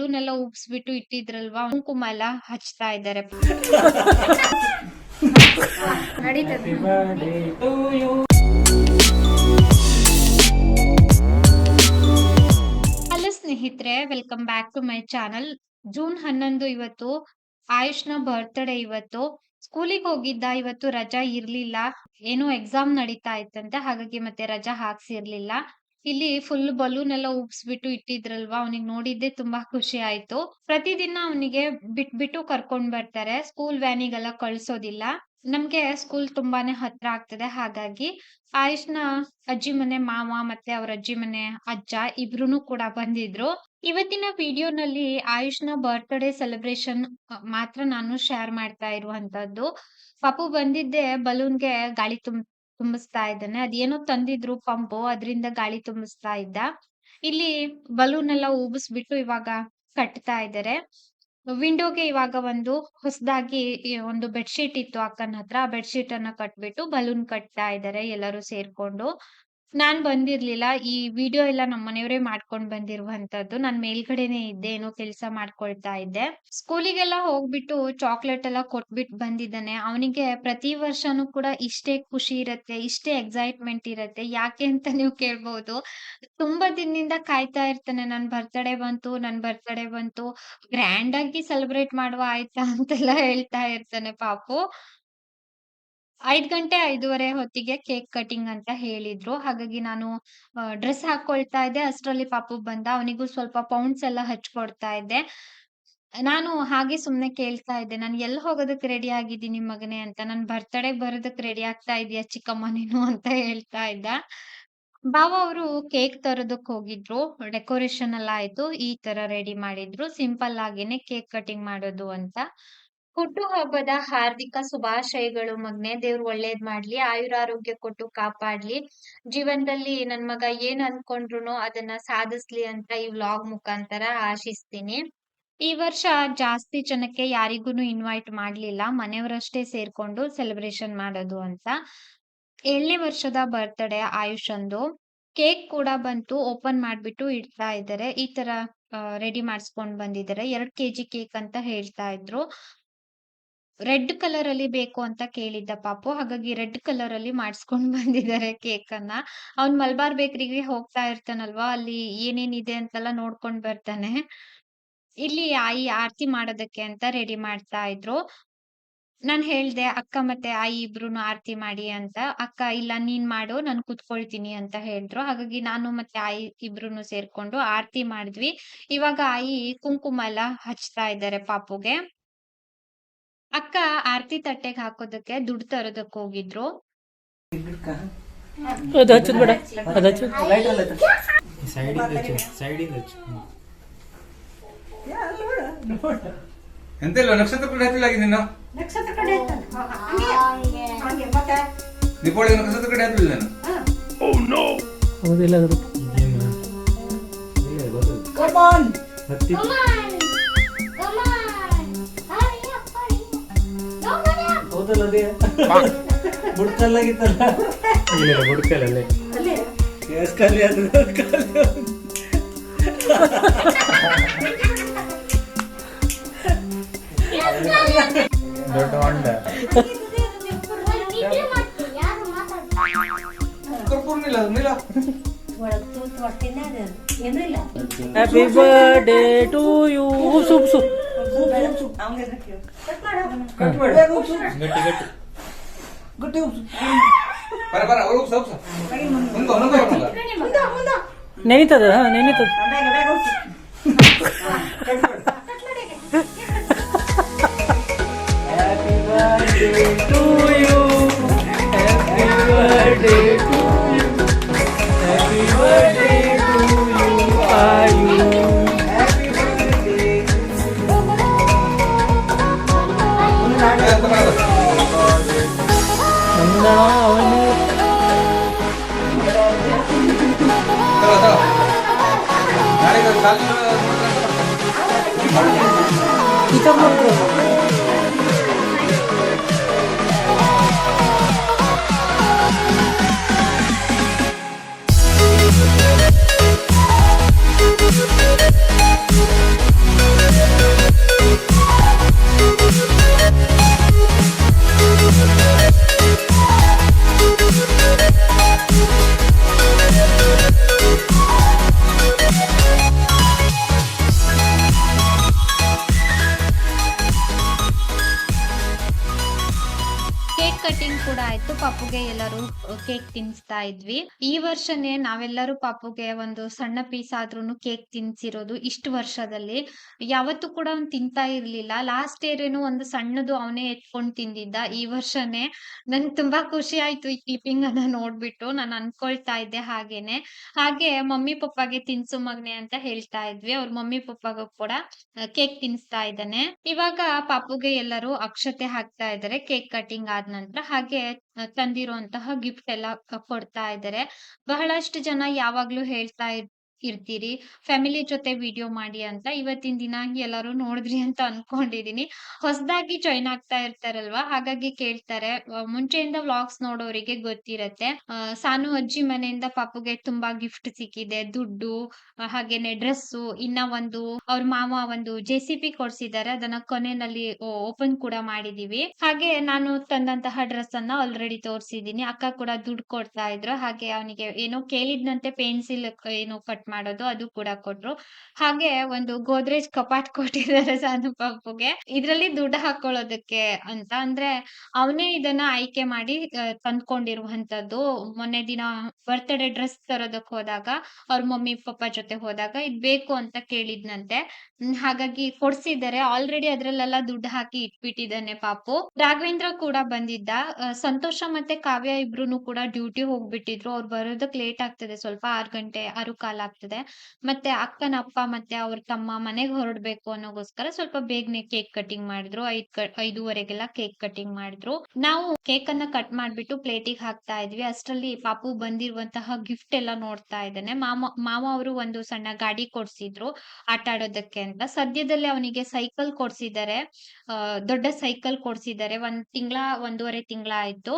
ಬಲೂನೆಲ್ಲ ಉಪ್ಸ್ಬಿಟ್ಟು ಇಟ್ಟಿದ್ರಲ್ವಾ? ಕುಂಕುಮ ಎಲ್ಲ ಹಚ್ತಾ ಇದ್ದಾರೆ. ಹಲೋ ಸ್ನೇಹಿತರೆ welcome back to my channel June ಹನ್ನೊಂದು ಇವತ್ತು ಆಯುಷ್ನ ಬರ್ತ್ಡೇ ಇವತ್ತು. ಸ್ಕೂಲಿಗೆ ಹೋಗಿದ್ದ ಇವತ್ತು ರಜಾ ಇರ್ಲಿಲ್ಲ. ಏನೋ ಎಕ್ಸಾಮ್ ನಡೀತಾ ಇತ್ತಂತೆ, ಹಾಗಾಗಿ ಮತ್ತೆ ರಜಾ ಹಾಕ್ಸಿರ್ಲಿಲ್ಲ. ಇಲ್ಲಿ ಫುಲ್ ಬಲೂನ್ ಎಲ್ಲ ಉಗ್ಸ್ಬಿಟ್ಟು ಇಟ್ಟಿದ್ರಲ್ವಾ? ಅವನಿಗೆ ನೋಡಿದ್ದೆ ತುಂಬಾ ಖುಷಿ ಆಯ್ತು. ಪ್ರತಿದಿನ ಅವನಿಗೆ ಬಿಟ್ಬಿಟ್ಟು ಕರ್ಕೊಂಡ್ ಬರ್ತಾರೆ. ಸ್ಕೂಲ್ ವ್ಯಾನಿಗೆಲ್ಲ ಕಳ್ಸೋದಿಲ್ಲ. ನಮ್ಗೆ ಸ್ಕೂಲ್ ತುಂಬಾನೇ ಹತ್ರ ಆಗ್ತದೆ. ಹಾಗಾಗಿ ಆಯುಷ್ನ ಅಜ್ಜಿ ಮನೆ, ಮಾವ ಮತ್ತೆ ಅವ್ರ ಅಜ್ಜಿ ಮನೆ, ಅಜ್ಜ ಇಬ್ರುನು ಕೂಡ ಬಂದಿದ್ರು. ಇವತ್ತಿನ ವಿಡಿಯೋನಲ್ಲಿ ಆಯುಷ್ನ ಬರ್ತ್ಡೇ ಸೆಲೆಬ್ರೇಷನ್ ಮಾತ್ರ ನಾನು ಶೇರ್ ಮಾಡ್ತಾ ಇರುವಂತದ್ದು. ಪಾಪು ಬಂದಿದ್ದೆ ಬಲೂನ್ಗೆ ಗಾಳಿ ತುಂಬ ತುಂಬಿಸ್ತಾ ಇದ್ದಾನೆ. ಅದೇನೋ ತಂದಿದ್ರು ಪಂಪು, ಅದರಿಂದ ಗಾಳಿ ತುಂಬಿಸ್ತಾ ಇದ್ದ. ಇಲ್ಲಿ ಬಲೂನ್ ಎಲ್ಲ ಉಬಿಸ್ಬಿಟ್ಟು ಇವಾಗ ಕಟ್ತಾ ಇದ್ದಾರೆ ವಿಂಡೋಗೆ ಇವಾಗ ಒಂದು ಹೊಸದಾಗಿ ಒಂದು ಬೆಡ್ಶೀಟ್ ಇತ್ತು ಅಕ್ಕನ ಹತ್ರ. ಆ ಬೆಡ್ಶೀಟ್ ಅನ್ನ ಕಟ್ಬಿಟ್ಟು ಬಲೂನ್ ಕಟ್ತಾ ಇದ್ದಾರೆ ಎಲ್ಲರೂ ಸೇರ್ಕೊಂಡು. ನಾನ್ ಬಂದಿರ್ಲಿಲ್ಲ. ಈ ವಿಡಿಯೋ ಎಲ್ಲ ನಮ್ಮ ಮನೆಯವರೇ ಮಾಡ್ಕೊಂಡ್ ಬಂದಿರುವಂತದ್ದು. ನಾನ್ ಮೇಲ್ಗಡೆನೆ ಇದ್ದೆ, ಏನೋ ಕೆಲಸ ಮಾಡ್ಕೊಳ್ತಾ ಇದ್ದೆ. ಸ್ಕೂಲಿಗೆಲ್ಲ ಹೋಗ್ಬಿಟ್ಟು ಚಾಕ್ಲೇಟ್ ಎಲ್ಲ ಕೊಟ್ಬಿಟ್ಟು ಬಂದಿದ್ದಾನೆ. ಅವನಿಗೆ ಪ್ರತಿ ವರ್ಷನೂ ಕೂಡ ಇಷ್ಟೇ ಖುಷಿ ಇರತ್ತೆ, ಇಷ್ಟೇ ಎಕ್ಸೈಟ್ಮೆಂಟ್ ಇರತ್ತೆ. ಯಾಕೆ ಅಂತ ನೀವು ಕೇಳ್ಬಹುದು ತುಂಬಾ ದಿನದಿಂದ ಕಾಯ್ತಾ ಇರ್ತಾನೆ. ನನ್ ಬರ್ತ್ಡೇ ಬಂತು, ನನ್ ಬರ್ತ್ಡೇ ಬಂತು. ಗ್ರ್ಯಾಂಡ್ ಆಗಿ ಸೆಲೆಬ್ರೇಟ್ ಮಾಡುವ ಆಯ್ತಾ ಅಂತೆಲ್ಲ ಹೇಳ್ತಾ ಇರ್ತಾನೆ ಪಾಪು. ಐದ್ ಗಂಟೆ ಐದೂವರೆ ಹೊತ್ತಿಗೆ ಕೇಕ್ ಕಟಿಂಗ್ ಅಂತ ಹೇಳಿದ್ರು. ಹಾಗಾಗಿ ನಾನು ಡ್ರೆಸ್ ಹಾಕೊಳ್ತಾ ಇದ್ದೆ. ಅಷ್ಟರಲ್ಲಿ ಪಾಪು ಬಂದ. ಅವನಿಗೂ ಸ್ವಲ್ಪ ಪೌಂಡ್ಸ್ ಎಲ್ಲ ಹಚ್ಕೊಡ್ತಾ ಇದ್ದೆ. ನಾನು ಹಾಗೆ ಸುಮ್ನೆ ಕೇಳ್ತಾ ಇದ್ದೆ. ನಾನು ಎಲ್ಲಿ ಹೋಗೋದಕ್ಕೆ ರೆಡಿ ಆಗಿದ್ದೀನಿ ಮಗನೇ ಅಂತ. ನನ್ ಬರ್ತಡೇ ಬರೋದಕ್ ರೆಡಿ ಆಗ್ತಾ ಇದೀಯಾ ಚಿಕ್ಕಮ್ಮ ನೀನು? ಅಂತ ಹೇಳ್ತಾ ಇದ್ದ. ಬಾವ ಅವರು ಕೇಕ್ ತರೋದಕ್ ಹೋಗಿದ್ರು. ಡೆಕೋರೇಷನ್ ಎಲ್ಲ ಆಯ್ತು. ಈ ತರ ರೆಡಿ ಮಾಡಿದ್ರು. ಸಿಂಪಲ್ ಆಗಿನೇ ಕೇಕ್ ಕಟಿಂಗ್ ಮಾಡೋದು ಅಂತ. ಹುಟ್ಟು ಹಬ್ಬದ ಹಾರ್ದಿಕ ಶುಭಾಶಯಗಳು ಮಗ್ನೆ. ದೇವ್ರು ಒಳ್ಳೇದ್ ಮಾಡ್ಲಿ, ಆಯುರಾರೋಗ್ಯ ಕೊಟ್ಟು ಕಾಪಾಡ್ಲಿ. ಜೀವನದಲ್ಲಿ ನನ್ ಮಗ ಏನ್ ಅನ್ಕೊಂಡ್ರು ಅದನ್ನ ಸಾಧಿಸ್ಲಿ ಅಂತ ಈ ವ್ಲಾಗ್ ಮುಖಾಂತರ ಆಶಿಸ್ತೀನಿ. ಈ ವರ್ಷ ಜಾಸ್ತಿ ಜನಕ್ಕೆ ಯಾರಿಗೂನು ಇನ್ವೈಟ್ ಮಾಡ್ಲಿಲ್ಲ. ಮನೆಯವರಷ್ಟೇ ಸೇರ್ಕೊಂಡು ಸೆಲೆಬ್ರೇಷನ್ ಮಾಡೋದು ಅಂತ. ಏಳನೇ ವರ್ಷದ ಬರ್ತ್ಡೇ ಆಯುಷ್ ಅಂದು ಕೇಕ್ ಕೂಡ ಬಂತು ಓಪನ್ ಮಾಡ್ಬಿಟ್ಟು ಇಡ್ತಾ ಇದ್ದಾರೆ. ಈ ತರ ರೆಡಿ ಮಾಡಿಸ್ಕೊಂಡ್ ಬಂದಿದ್ದಾರೆ. ಎರಡ್ ಕೆಜಿ ಕೇಕ್ ಅಂತ ಹೇಳ್ತಾ ಇದ್ರು. ರೆಡ್ ಕಲರ್ ಅಲ್ಲಿ ಬೇಕು ಅಂತ ಕೇಳಿದ್ದ ಪಾಪು. ಹಾಗಾಗಿ ರೆಡ್ ಕಲರ್ ಅಲ್ಲಿ ಮಾಡಿಸ್ಕೊಂಡ್ ಬಂದಿದ್ದಾರೆ ಕೇಕ್ ಅನ್ನ ಅವ್ನ್ ಮಲ್ಬಾರ್ ಬೇಕರಿಗೆ ಹೋಗ್ತಾ ಇರ್ತಾನಲ್ವಾ? ಅಲ್ಲಿ ಏನೇನಿದೆ ಅಂತೆಲ್ಲ ನೋಡ್ಕೊಂಡ್ ಬರ್ತಾನೆ. ಇಲ್ಲಿ ಆಯಿ ಆರತಿ ಮಾಡೋದಕ್ಕೆ ಅಂತ ರೆಡಿ ಮಾಡ್ತಾ ಇದ್ರು. ನಾನ್ ಹೇಳ್ದೆ, ಅಕ್ಕ ಮತ್ತೆ ಆಯಿ ಇಬ್ರುನು ಆರತಿ ಮಾಡಿ ಅಂತ. ಅಕ್ಕ, ಇಲ್ಲ, ನೀನ್ ಮಾಡು, ನಾನ್ ಕುತ್ಕೊಳ್ತೀನಿ ಅಂತ ಹೇಳಿದ್ರು. ಹಾಗಾಗಿ ನಾನು ಮತ್ತೆ ಆಯಿ ಇಬ್ರುನು ಸೇರ್ಕೊಂಡು ಆರತಿ ಮಾಡಿದ್ವಿ. ಇವಾಗ ಆಯಿ ಕುಂಕುಮ ಎಲ್ಲ ಹಚ್ತಾ ಇದ್ದಾರೆ ಪಾಪುಗೆ. ಅಕ್ಕ ಆರತಿ ತಟ್ಟೆಗೆ ಹಾಕೋದಕ್ಕೆ ದುಡ್ಡು ತರೋದಕ್ಕೆ ಹೋಗಿದ್ರು. ಅದು ಹಚ್ಚದ್ ಬೇಡ ಅದು ಹಚ್ಚು ಎಂತಿಲ್ಲ ನಕ್ಷತ್ರ ಕೂಡ ಹತ್ತಿಲಾಗಿ ನೀನು? ನಕ್ಷತ್ರ ಕಡೆ ಇರ್ತಾನೆ. ಹಂಗೆ ಮತ್ತೆ? ದೀಪಾವಳಿ ನಕ್ಷತ್ರ ಕಡೆ ಹತ್ತಿಲ್ಲ ನಾನು? ಹೌದಿಲ್ಲ ಅದು ಇದೇನು? ಹೌದಲ್ಲ ಅದೇ ಬುಡ್ಕಲ್ಲಾಗಿತ್ತಲ್ಲ? ಇಲ್ಲ ಬುಡ್ಕಲ್ಲೇ ಅದು ದೊಡ್ಡ ಹೊಂಡ. Happy birthday to you soup soup. ಗಟ್ಟಿ ಗಟ್ಟಿ. ಬರ ಬರ ಅವ್ರು ಮುಂದೆ. ನೆನಿತದ? ನೆನಿತದ. 이 정도 ಕಟಿಂಗ್ ಕೂಡ ಆಯ್ತು. ಪಪ್ಪುಗೆ ಎಲ್ಲರೂ ಕೇಕ್ ತಿನ್ಸ್ತಾ ಇದ್ವಿ. ಈ ವರ್ಷನೇ ನಾವೆಲ್ಲರೂ ಪಾಪುಗೆ ಒಂದು ಸಣ್ಣ ಪೀಸ್ ಆದ್ರೂನು ಕೇಕ್ ತಿನ್ಸಿರೋದು ಇಷ್ಟು ವರ್ಷದಲ್ಲಿ. ಯಾವತ್ತೂ ಕೂಡ ಅವ್ನು ತಿಂತಾ ಇರ್ಲಿಲ್ಲ. ಲಾಸ್ಟ್ ಇಯರ್ ಏನು ಒಂದು ಸಣ್ಣದು ಅವನೇ ಎತ್ಕೊಂಡು ತಿಂದಿದ್ದ. ಈ ವರ್ಷನೇ ನನ್ಗೆ ತುಂಬಾ ಖುಷಿ ಆಯ್ತು ಈ ಕೀಪಿಂಗ್ ಅನ್ನ ನೋಡ್ಬಿಟ್ಟು. ನಾನು ಅನ್ಕೊಳ್ತಾ ಇದ್ದೆ ಹಾಗೇನೆ. ಹಾಗೆ ಮಮ್ಮಿ ಪಪ್ಪಾಗೆ ತಿನ್ಸು ಮಗ್ನೆ ಅಂತ ಹೇಳ್ತಾ ಇದ್ವಿ. ಅವ್ರ ಮಮ್ಮಿ ಪಪ್ಪಾಗೂ ಕೂಡ ಕೇಕ್ ತಿನ್ಸ್ತಾ ಇದ್ದಾನೆ. ಇವಾಗ ಪಾಪುಗೆ ಎಲ್ಲರೂ ಅಕ್ಷತೆ ಹಾಕ್ತಾ ಇದ್ದಾರೆ ಕೇಕ್ ಕಟಿಂಗ್ ಆದ ನಂತರ. ಹಾಗೆ ತಂದಿರುವಂತಹ ಗಿಫ್ಟ್ ಎಲ್ಲ ಕೊಡ್ತಾ ಇದ್ದಾರೆ. ಬಹಳಷ್ಟು ಜನ ಯಾವಾಗ್ಲೂ ಹೇಳ್ತಾ ಇರ್ತೀರಿ. ಫ್ಯಾಮಿಲಿ ಜೊತೆ ವಿಡಿಯೋ ಮಾಡಿ ಅಂತ ಇವತ್ತಿನ ದಿನ ಎಲ್ಲರೂ ನೋಡಿದ್ರಿ ಅಂತ ಅನ್ಕೊಂಡಿದೀನಿ. ಹೊಸದಾಗಿ ಜಾಯ್ನ್ ಆಗ್ತಾ ಇರ್ತಾರಲ್ವಾ? ಹಾಗಾಗಿ ಕೇಳ್ತಾರೆ. ಮುಂಚೆಯಿಂದ ವ್ಲಾಗ್ಸ್ ನೋಡೋರಿಗೆ ಗೊತ್ತಿರತ್ತೆ. ಸಾನು ಅಜ್ಜಿ ಮನೆಯಿಂದ ಪಾಪುಗೆ ತುಂಬಾ ಗಿಫ್ಟ್ ಸಿಕ್ಕಿದೆ. ದುಡ್ಡು ಹಾಗೇನೆ ಡ್ರೆಸ್ಸು ಇನ್ನ ಒಂದು ಅವ್ರ ಮಾವ ಒಂದು ಜೆ ಸಿ ಪಿ ಕೊಡ್ಸಿದ್ದಾರೆ ಅದನ್ನ ಕೊನೆಯಲ್ಲಿ ಓಪನ್ ಕೂಡ ಮಾಡಿದೀವಿ. ಹಾಗೆ ನಾನು ತಂದಂತಹ ಡ್ರೆಸ್ ಅನ್ನ ಆಲ್ರೆಡಿ ತೋರಿಸಿದೀನಿ. ಅಕ್ಕ ಕೂಡ ದುಡ್ಡು ಕೊಡ್ತಾ ಇದ್ರು. ಹಾಗೆ ಅವನಿಗೆ ಏನೋ ಕೇಳಿದ್ನಂತೆ ಪೆನ್ಸಿಲ್ ಏನೋ ಕಟ್ ಮಾಡೋದು ಅದು ಕೂಡ ಕೊಟ್ರು. ಹಾಗೆ ಒಂದು ಗೋದ್ರೇಜ್ ಕಪಾಟ್ ಕೊಟ್ಟಿದ್ದಾರೆ ಸಾನು ಪಾಪುಗೆ ಇದ್ರಲ್ಲಿ ದುಡ್ಡು ಹಾಕೊಳ್ಳೋದಕ್ಕೆ ಅಂತ. ಅಂದ್ರೆ ಅವನೇ ಇದನ್ನ ಆಯ್ಕೆ ಮಾಡಿ ತಂದ್ಕೊಂಡಿರುವಂತದ್ದು ಮೊನ್ನೆ ದಿನ ಬರ್ತ್ಡೇ ಡ್ರೆಸ್ ತರೋದಕ್ ಹೋದಾಗ, ಅವ್ರ ಮಮ್ಮಿ, ಪಪ್ಪ ಜೊತೆ ಹೋದಾಗ ಇದ್ ಬೇಕು ಅಂತ ಕೇಳಿದ್ನಂತೆ. ಹಾಗಾಗಿ ಕೊಡ್ಸಿದ್ದಾರೆ. ಆಲ್ರೆಡಿ ಅದ್ರಲ್ಲೆಲ್ಲ ದುಡ್ಡು ಹಾಕಿ ಇಟ್ಬಿಟ್ಟಿದ್ದಾನೆ ಪಾಪು. ರಾಘವೇಂದ್ರ ಕೂಡ ಬಂದಿದ್ದ. ಸಂತೋಷ ಮತ್ತೆ ಕಾವ್ಯ ಇಬ್ರು ಕೂಡ ಡ್ಯೂಟಿ ಹೋಗ್ಬಿಟ್ಟಿದ್ರು. ಅವ್ರು ಬರೋದಕ್ ಲೇಟ್ ಆಗ್ತದೆ. ಸ್ವಲ್ಪ ಆರ್ ಗಂಟೆ, ಆರು ಕಾಲ ಆಗ್ತದೆ. ಮತ್ತೆ ಅಕ್ಕನ ಅಪ್ಪ ಮತ್ತೆ ಅವ್ರ ತಮ್ಮ ಮನೆಗೆ ಹೊರಡ್ಬೇಕು ಅನ್ನೋಗೋಸ್ಕರ ಸ್ವಲ್ಪ ಬೇಗನೆ ಕೇಕ್ ಕಟಿಂಗ್ ಮಾಡಿದ್ರು. ಐದ್ ಐದೂವರೆಗೆಲ್ಲ ಕೇಕ್ ಕಟಿಂಗ್ ಮಾಡಿದ್ರು. ನಾವು ಕೇಕ್ ಅನ್ನ ಕಟ್ ಮಾಡ್ಬಿಟ್ಟು ಪ್ಲೇಟಿಗೆ ಹಾಕ್ತಾ ಇದ್ವಿ. ಅಷ್ಟರಲ್ಲಿ ಪಾಪು ಬಂದಿರುವಂತಹ ಗಿಫ್ಟ್ ಎಲ್ಲ ನೋಡ್ತಾ ಇದ್ದಾನೆ. ಮಾಮ ಮಾವ ಅವರು ಒಂದು ಸಣ್ಣ ಗಾಡಿ ಕೊಡ್ಸಿದ್ರು ಆಟ ಆಡೋದಕ್ಕೆ ಅಂತ. ಸದ್ಯದಲ್ಲೇ ಅವನಿಗೆ ಸೈಕಲ್ ಕೊಡ್ಸಿದ್ದಾರೆ. ದೊಡ್ಡ ಸೈಕಲ್ ಕೊಡ್ಸಿದ್ದಾರೆ. ಒಂದ್ ತಿಂಗಳ, ಒಂದೂವರೆ ತಿಂಗಳ ಆಯ್ತು.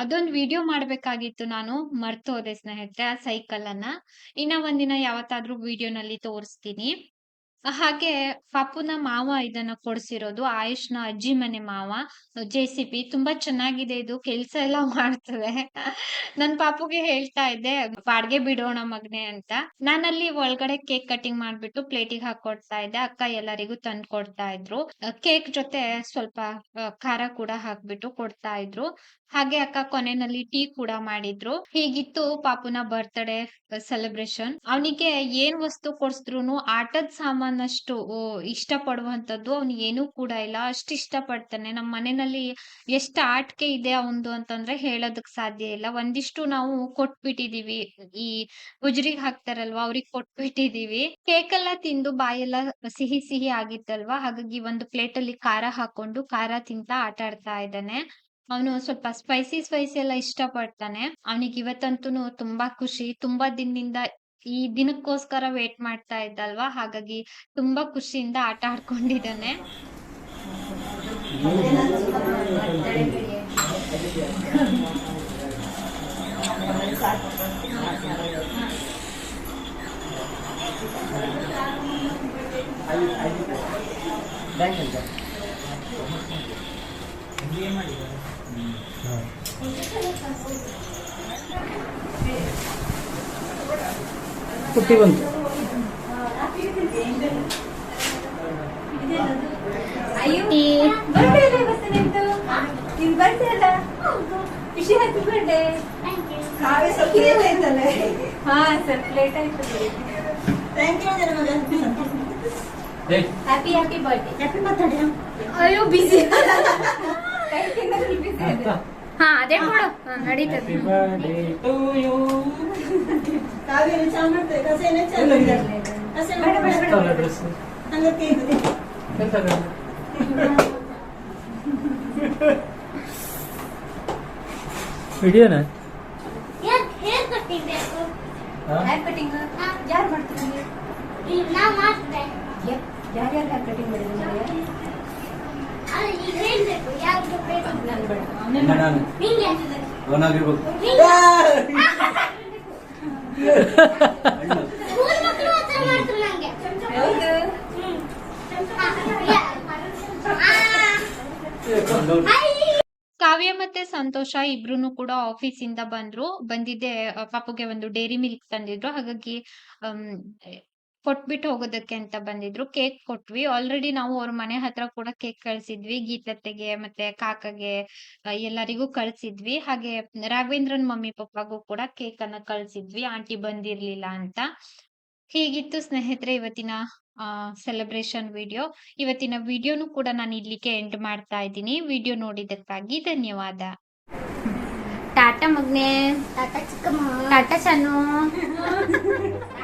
ಅದೊಂದ್ ವಿಡಿಯೋ ಮಾಡ್ಬೇಕಾಗಿತ್ತು ನಾನು, ಮರ್ತೋದೆ ಸ್ನೇಹಿತರೆ, ಆ ಸೈಕಲ್ ಅನ್ನ. ಇನ್ನ ಒಂದಿನ ಯಾವತ್ತಾದ್ರೂ ವಿಡಿಯೋನಲ್ಲಿ ತೋರಿಸ್ತೀನಿ. ಹಾಗೆ ಪಾಪುನ ಮಾವ ಇದನ್ನ ಕೊಡ್ಸಿರೋದು, ಆಯುಷ್ನ ಅಜ್ಜಿ ಮನೆ ಮಾವ ಜೆ ಸಿ ಪಿ ತುಂಬಾ ಚೆನ್ನಾಗಿದೆ ಇದು, ಕೆಲ್ಸ ಎಲ್ಲ ಮಾಡ್ತದೆ. ನನ್ ಪಾಪುಗೆ ಹೇಳ್ತಾ ಇದ್ದೆ, ಬಾಡ್ಗೆ ಬಿಡೋಣ ಮಗ್ನೆ ಅಂತ. ನಾನಲ್ಲಿ ಒಳಗಡೆ ಕೇಕ್ ಕಟಿಂಗ್ ಮಾಡ್ಬಿಟ್ಟು ಪ್ಲೇಟಿಗೆ ಹಾಕೊಡ್ತಾ ಇದ್ದೆ, ಅಕ್ಕ ಎಲ್ಲರಿಗೂ ತಂದು ಕೊಡ್ತಾ ಇದ್ರು. ಕೇಕ್ ಜೊತೆ ಸ್ವಲ್ಪ ಖಾರ ಕೂಡ ಹಾಕ್ಬಿಟ್ಟು ಕೊಡ್ತಾ ಇದ್ರು. ಹಾಗೆ ಅಕ್ಕ ಕೊನೆನಲ್ಲಿ ಟೀ ಕೂಡ ಮಾಡಿದ್ರು. ಹೀಗಿತ್ತು ಪಾಪುನ ಬರ್ತ್ಡೇ ಸೆಲೆಬ್ರೇಷನ್ ಅವನಿಗೆ ಏನ್ ವಸ್ತು ಕೊಡ್ಸಿದ್ರು ಆಟದ ಸಾಮಾನಷ್ಟು ಇಷ್ಟ ಪಡುವಂತದ್ದು ಅವ್ನಿಗೆ ಏನೂ ಕೂಡ ಇಲ್ಲ. ಅಷ್ಟ್ ಇಷ್ಟ ಪಡ್ತಾನೆ ನಮ್ಮ ಮನೆಯಲ್ಲಿ ಎಷ್ಟು ಆಟಿಕೆ ಇದೆ ಅವಂದು ಅಂತಂದ್ರೆ ಹೇಳೋದಕ್ ಸಾಧ್ಯ ಇಲ್ಲ. ಒಂದಿಷ್ಟು ನಾವು ಕೊಟ್ಬಿಟ್ಟಿದೀವಿ. ಈ ಉಜ್ರಿಗೆ ಹಾಕ್ತಾರಲ್ವಾ, ಅವ್ರಿಗೆ ಕೊಟ್ಬಿಟ್ಟಿದೀವಿ. ಕೇಕ್ ಎಲ್ಲ ತಿಂದು ಬಾಯೆಲ್ಲ ಸಿಹಿ ಸಿಹಿ ಆಗಿತ್ತಲ್ವಾ? ಹಾಗಾಗಿ ಒಂದು ಪ್ಲೇಟ್ ಅಲ್ಲಿ ಖಾರ ಹಾಕೊಂಡು ಖಾರ ತಿಂತ ಆಟ ಆಡ್ತಾ ಇದ್ದಾನೆ. ಅವನು ಸ್ವಲ್ಪ ಸ್ಪೈಸಿ ಸ್ಪೈಸಿ ಎಲ್ಲ ಇಷ್ಟ ಪಡ್ತಾನೆ ಅವನಿಗೆ ಇವತ್ತಂತೂ ತುಂಬಾ ಖುಷಿ. ತುಂಬಾ ದಿನದಿಂದ ಈ ದಿನಕ್ಕೋಸ್ಕರ ವೇಟ್ ಮಾಡ್ತಾ ಇದ್ದಲ್ವಾ? ಹಾಗಾಗಿ ತುಂಬಾ ಖುಷಿಯಿಂದ ಆಟ ಆಡ್ಕೊಂಡಿದ್ದಾನೆ ಪುಟ್ಟಿ ಬಂತು ಅಯ್ಯೋ ಬರ್ಡೇ ಅಲ್ಲ ಇವತ್ತು ನಿಂದು ನಿನ್ ಬರ್ಡೇ ಅಲ್ಲ ಖುಷಿ ಹ್ಯಾಪಿ ಬರ್ಡೇ ಕಾವ್ಯ ಸ್ವಲ್ಪ ಲೇಟ್ ಆಯ್ತಲ್ಲ ಹಾ ಸ್ವಲ್ಪ ಲೇಟ್ ಆಯ್ತು ಥ್ಯಾಂಕ್ ಯು ನನ್ನ ಮಗ ಹ್ಯಾಪಿ ಹ್ಯಾಪಿ ಬರ್ಡೇ ಹ್ಯಾಪಿ ಮಾತಾಡಿ ಅಯ್ಯೋ ಬಿಸಿ ಕೈ ತಿನ್ನೋದ್ರಲ್ಲಿ ಬಿಸಿ ಇದೆ ಹಾ ಅದೇ ಕೊಡು. ನಡೀತದೆ. ಬರ್ಡೇ ಟು ಯು ಕಾವ್ಯ ಚಾ ಮಾಡ್ತಾರೆ ಕಸೇನೆ ಚಾ ಇಲ್ಲ, ಇಲ್ಲ. ಕಸೆ ಬೇಡ ಬೇಡ ಬೇಡ ಡ್ರೆಸ್ ಹಂಗಕ್ಕೆ ಇದು ವಿಡಿಯೋನಾ ಹೇರ್ ಕಟ್ಟಿಂಗ್ ಬೇಕು ಹೇರ್ ಕಟಿಂಗ್ ಯಾರು ಮಾಡ್ತೀರಿ ನಾ ಮಾಡ್ತೆ ಯಾರ್ಯಾರು ಹೇರ್ ಕಟಿಂಗ್ ಮಾಡಿದ್ರು ಕಾವ್ಯ ಮತ್ತೆ ಸಂತೋಷ ಇಬ್ರು ಕೂಡ ಆಫೀಸ್ ಇಂದ ಬಂದ್ರು. ಬಂದಿದ್ದೆ ಪಾಪುಗೆ ಒಂದು ಡೈರಿ ಮಿಲ್ಕ್ ತಂದಿದ್ರು. ಹಾಗಾಗಿ ಕೊಟ್ಬಿಟ್ಟು ಹೋಗೋದಕ್ಕೆ ಅಂತ ಬಂದಿದ್ರು. ಕೇಕ್ ಕೊಟ್ವಿ. ಆಲ್ರೆಡಿ ನಾವು ಅವ್ರ ಮನೆ ಹತ್ರ ಕೂಡ ಕೇಕ್ ಕಳ್ಸಿದ್ವಿ. ಗೀತತ್ತೆಗೆ ಮತ್ತೆ ಕಾಕಗೆ ಎಲ್ಲರಿಗೂ ಕಳ್ಸಿದ್ವಿ. ಹಾಗೆ ರಾಘವೇಂದ್ರನ್ ಮಮ್ಮಿ ಪಪ್ಪಾಗೂ ಕೂಡ ಕೇಕ್ ಅನ್ನ ಕಳ್ಸಿದ್ವಿ. ಆಂಟಿ ಬಂದಿರ್ಲಿಲ್ಲ ಅಂತ. ಹೀಗಿತ್ತು ಸ್ನೇಹಿತರೆ ಇವತ್ತಿನ ಸೆಲೆಬ್ರೇಷನ್ ವಿಡಿಯೋ ಇವತ್ತಿನ ವಿಡಿಯೋನು ಕೂಡ ನಾನು ಇಲ್ಲಿಗೆ ಎಂಡ್ ಮಾಡ್ತಾ ಇದ್ದೀನಿ. ವಿಡಿಯೋ ನೋಡಿದ್ದಕ್ಕಾಗಿ ಧನ್ಯವಾದ. ಟಾಟಾ ಮಗ್ನೆ. ಟಾಟಾ ಚಿಕ್ಕಮ್ಮ. ಟಾಟಾ ಚನ್ನು